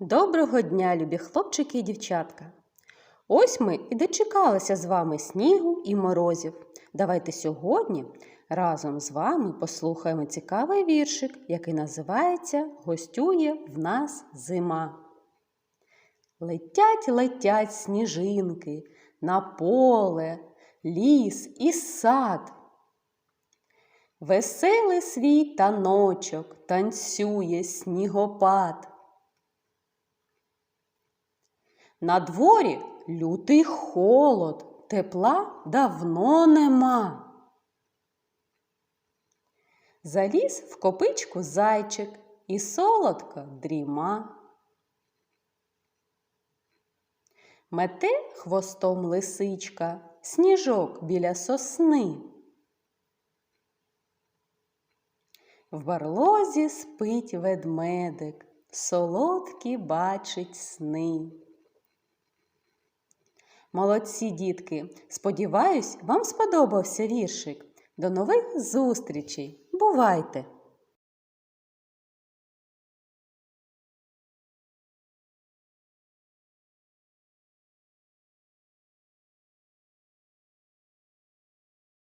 Доброго дня, любі хлопчики і дівчатка! Ось ми і дочекалися з вами снігу і морозів. Давайте сьогодні разом з вами послухаємо цікавий віршик, який називається Гостює в нас зима. Летять, летять сніжинки на поле, ліс і сад. Веселий свій таночок танцює снігопад. На дворі лютий холод, тепла давно нема. Заліз в копичку зайчик і солодко дріма. Мете хвостом лисичка, сніжок біля сосни. В барлозі спить ведмедик, солодкі бачить сни. Молодці дітки! Сподіваюсь, вам сподобався віршик. До нових зустрічей! Бувайте!